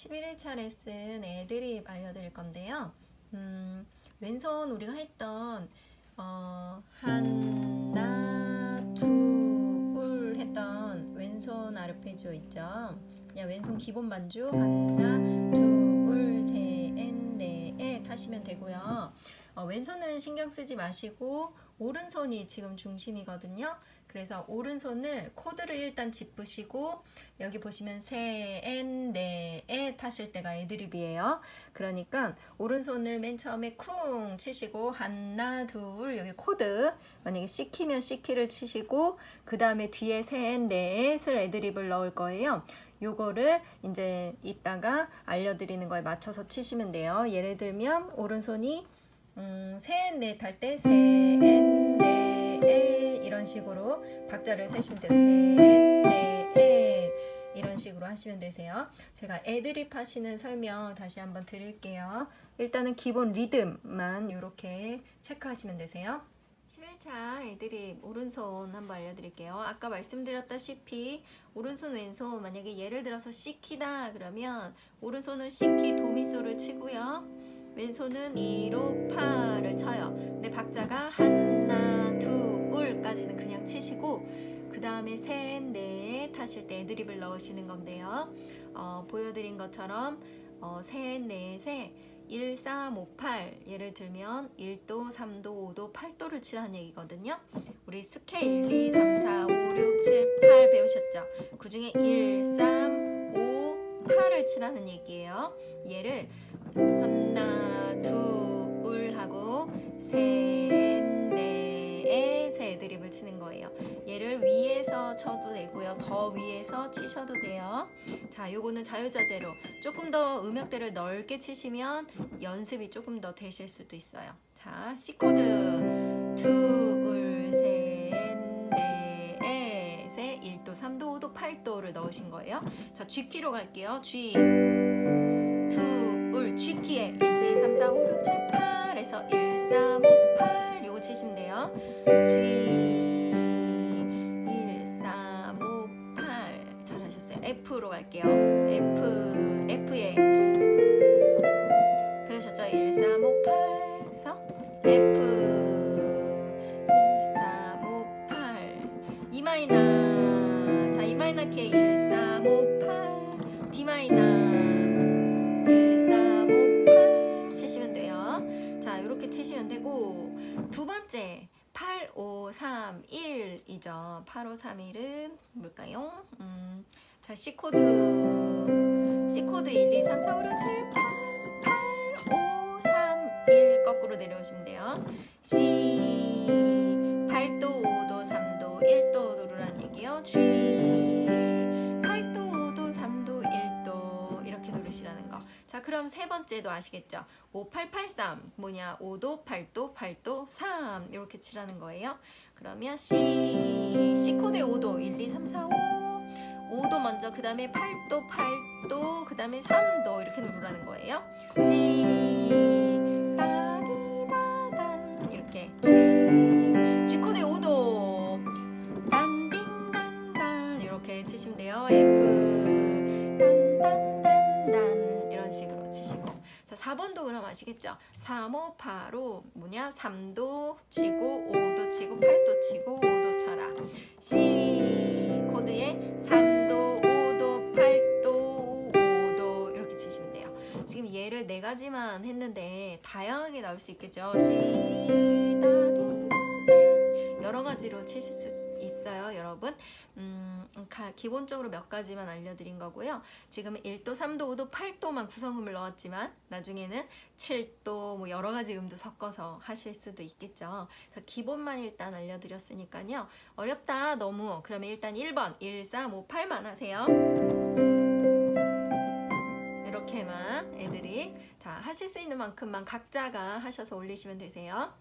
11일차 레슨 애드립 알려드릴 건데요. 음, 왼손 우리가 했던 어, 하나, 둘 했던 왼손 아르페지오 있죠. 그냥 왼손 기본 반주 하나, 둘, 셋, 넷에 타시면 되고요. 어, 왼손은 신경 쓰지 마시고 오른손이 지금 중심이거든요. 그래서 오른손을 코드를 일단 짚으시고 여기 보시면 세, 엔, 네, 에 타실 때가 애드립이에요. 그러니까 오른손을 맨 처음에 쿵 치시고 하나, 둘 여기 코드 만약에 시키면 시키를 치시고 그 다음에 뒤에 세, 엔, 네, 넷을 애드립을 넣을 거예요. 요거를 이제 이따가 알려드리는 거에 맞춰서 치시면 돼요. 예를 들면 오른손이 음, 셋, 넷할때 셋, 넷, 에 이런 식으로 박자를 세시면 돼요. 에 이런 식으로 하시면 되세요. 제가 애드립 하시는 설명 다시 한번 드릴게요. 일단은 기본 리듬만 이렇게 체크하시면 되세요. 11차 애드립 오른손 한번 알려드릴게요. 아까 말씀드렸다시피 오른손 왼손 만약에 예를 들어서 시키다 그러면 오른손은 시키 도미소를 치고요. 왼손은 2로 파를 쳐요. 근데 박자가 하나, 둘까지는 그냥 치시고 그 다음에 셋, 넷 하실 때 애드립을 넣으시는 건데요. 어, 보여드린 것처럼 어, 셋, 넷에 1, 3, 5, 8 예를 들면 1도, 3도, 5도, 8도를 치라는 얘기거든요. 우리 스케일 1, 2, 3, 4, 5, 6, 7, 8 배우셨죠? 그 중에 1, 3, 5, 8을 치라는 얘기예요. 얘를 하나, 둘 하고 셋, 드립을 치는 거예요. 얘를 위에서 쳐도 되고요. 더 위에서 치셔도 돼요. 자, 요거는 자유자재로 조금 더 음역대를 넓게 치시면 연습이 조금 더 되실 수도 있어요. 자, C 코드 둘, 셋, 넷, 셋, 1도, 3도, 5도, 8도를 넣으신 거예요. 자, G 키로 갈게요. G 둘, G 키에 1, 2, 3, 4, 5, 6, G 1, 3, 5, 8 잘하셨어요. F로 갈게요. F F에. 배우셨죠? 1, 3, 5, 8 그래서? F 1, 3, 5, 8 E 마이너. 자 E 마이너 키에 1, 3, 5, 8 D 마이너. 1, 3, 5, 8 치시면 돼요. 자, 이렇게 치시면 되고 두 번째 8, 5, 3, 1이죠. 8, 5, 3, 1은 뭘까요? 음, 자, C 코드 C 코드 1, 2, 3, 4, 5, 6, 7, 8, 8, 5, 3, 1 거꾸로 내려오시면 돼요. C 8도, 5도, 3도, 1도 누르라는 얘기요. G 그럼 세 번째도 아시겠죠? 5883 뭐냐? 5도, 8도, 8도, 3 이렇게 치라는 거예요. 그러면 C C 코드의 5도 1, 2, 3, 4, 5 5도 먼저 그 다음에 8도, 8도 그 다음에 3도 이렇게 누르라는 거예요. C 4번도 그럼 아시겠죠? 3, 5, 8로 뭐냐? 3도 치고 5도 치고 8도 치고 5도 쳐라. C 코드에 3도 5도 8도 5도 이렇게 치시면 돼요. 지금 얘를 네 가지만 했는데 다양하게 나올 수 있겠죠? C 따디다딘 여러 가지로 치실 수 있어요 여러분 음, 가- 기본적으로 몇 가지만 알려드린 거고요. 지금 1도, 3도, 5도, 8도만 구성음을 넣었지만 나중에는 7도 뭐 여러 가지 음도 섞어서 하실 수도 있겠죠. 그래서 기본만 일단 알려드렸으니까요. 어렵다 너무 그러면 일단 1번 1, 3, 5, 8만 하세요. 이렇게만 애들이 자 하실 수 있는 만큼만 각자가 하셔서 올리시면 되세요.